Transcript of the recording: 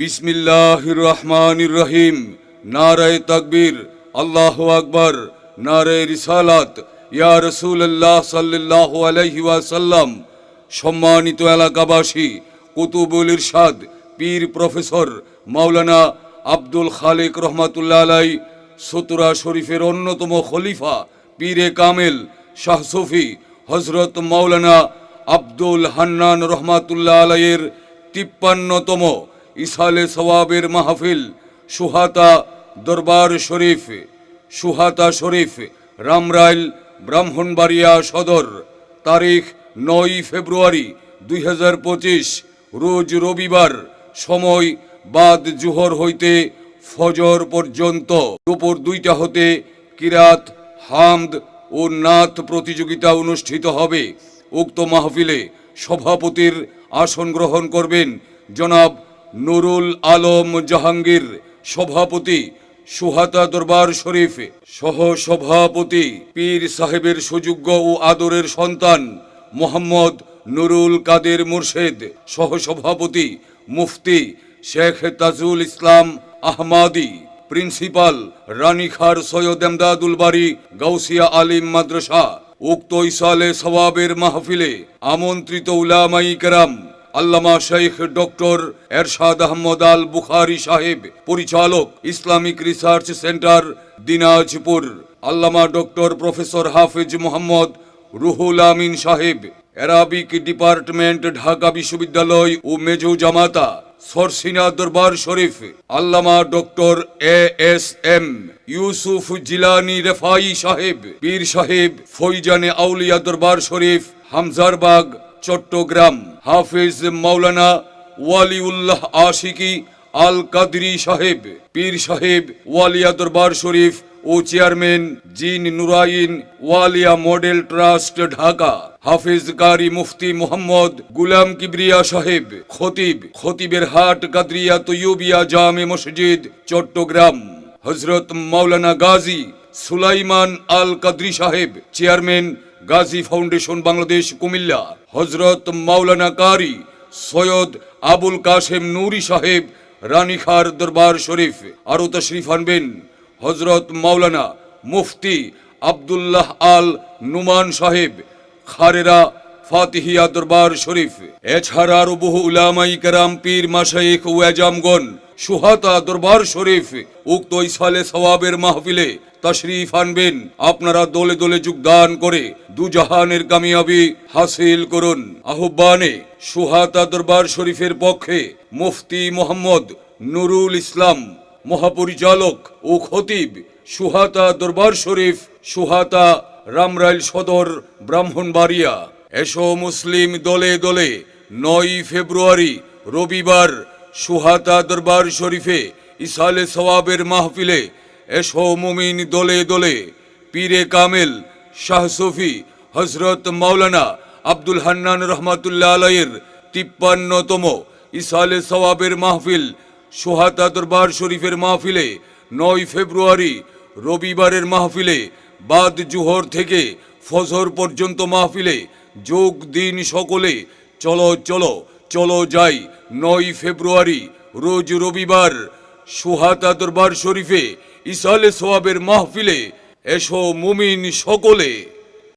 বিসমিল্লাহ রহমান রহিম নারায় তাকবীর, আল্লাহ আকবর, নারায় রিসালাত। ইয়া রসুল্লাহ সাল্লাহ আলহি ওয়াসাল্লাম, সম্মানিত এলাকাবাসী, কুতুবুল ইরশাদ, পীর প্রফেসর মাওলানা আব্দুল খালেক রহমাতুল্লাহ আলাই, সতুরা শরীফের অন্যতম খলিফা, পীরে কামেল, শাহ সফি হজরত মাওলানা আব্দুল হান্নান রহমাতুল্লাহ আলাইয়ের তিপ্পান্নতম ইসালে সওয়াবের মাহফিল, সুহাতা দরবার শরীফ, সুহাতা শরীফ, রামরাইল, ব্রাহ্মণবাড়িয়া সদর, তারিখ নয় ফেব্রুয়ারি দুই হাজার পঁচিশ, রোজ রবিবার, সময় বাদ জুহর হইতে ফজর পর্যন্ত। দুপুর দুইটা হতে কিরাত, হামদ ও নাথ প্রতিযোগিতা অনুষ্ঠিত হবে। উক্ত মাহফিলে সভাপতির আসন গ্রহণ করবেন জনাব নুরুল আলম জাহাঙ্গীর, সভাপতি সুহাতা দরবার শরীফ সহ সভাপতি পীর সাহেবের সুযোগ্য ও আদরের সন্তান মোহাম্মদ নুরুল কাদের মুর্শেদ সহ সভাপতি মুফতি শেখ তাজুল ইসলাম আহমাদি, প্রিন্সিপাল রানীখার সৈয়দ এমদাদুল বাড়ি গাউসিয়া আলিম মাদ্রাসা, উক্ত ইসালে সওয়াবের মাহফিলে আমন্ত্রিত উলামাই কেরাম আল্লামা শেখ ডক্টর এরশাদ আহমদ আল বুখারি সাহেব, পরিচালক ইসলামিক রিসার্চ সেন্টার, দিনাজপুর। আল্লামা ডক্টর প্রফেসর হাফিজ মোহাম্মদ রুহুল আমিন সাহেব অ্যারাবিক ডিপার্টমেন্ট, ঢাকা বিশ্ববিদ্যালয় ও মেজু জামাতা, সরসিনা দরবার শরীফ। আল্লামা doctor A S M Yusuf Jilani Refai সাহেব, পীর সাহেব ফৈজানে আউলিয়া দরবার শরীফ, হামজারবাগ, চট্টগ্রাম। হাফিজ মাওলানা ওয়ালিউল্লাহ আশিকি আল কাদরি সাহেব, পীর সাহেব ওয়ালিয়া দরবার শরীফ ও chairman Jin Nurain Walia model trust Dhaka, Hafiz কারি মুফতি মোহাম্মদ গুলাম কিবরিয়া সাহেব, খতিব, খতিবের হাট কাদরিয়া তৈয়বিয়া জামে মসজিদ, চট্টগ্রাম হজরত মাওলানা গাজী সুলাইমান আল কাদরি সাহেব, চেয়ারম্যান গাজী ফাউন্ডেশন বাংলাদেশ, কুমিল্লা। হজরত মাওলানা কারি সৈয়দ আবুল কাশেম নুরি সাহেব, রানীখার দরবার শরীফ। আরও তশরিফ আনবেন হজরত মাওলানা মুফতি আবদুল্লাহ আল নুমান সাহেব, খারেরা ফাতিহিয়া দরবার শরীফ। এছাড়া আরও বহু উলামাই কেরাম পীর মাশাইখ ও এজামগণ সুহাতা দরবার শরীফ উক্ত ইসালে সওয়াবের মাহফিলে তশরিফ আনবেন। আপনারা দলে দলে যোগদান করে দুজাহানের কামিয়াবি হাসিল করুন। আহ্বানে সুহাতা দরবার শরীফের পক্ষে মুফতি মোহাম্মদ নুরুল ইসলাম, মহাপরিচালক ও খতিব সুহাতা দরবার শরীফ সুহাতা রামরাইল সদর ব্রাহ্মণবাড়িয়া। এসো মুসলিম দলে দলে, নয় ফেব্রুয়ারি, রবিবার, সুহাতা দরবার শরীফে ইসালে সওয়াবের মাহফিলে এসো মুমিন দলে দলে, পীরে কামেল, শাহ সফি হজরত মাওলানা আব্দুল হান্নান রহমাতুল্লাহ আলাইয়ের তিপ্পান্নতম ইসালে সওয়াবের মাহফিল, সোহাতা দরবার শরীফের মাহফিলে নয় ফেব্রুয়ারি, রবিবারের মাহফিলে বাদ জুহর থেকে ফজর পর্যন্ত মাহফিলে যোগ দিন সকলে। চলো চলো চলো যাই। নয় ফেব্রুয়ারি, রোজ রবিবার, সুহাতা দরবার শরীফে, ইসালে সোয়াবের মাহফিলে। এসো মুমিন সকলে।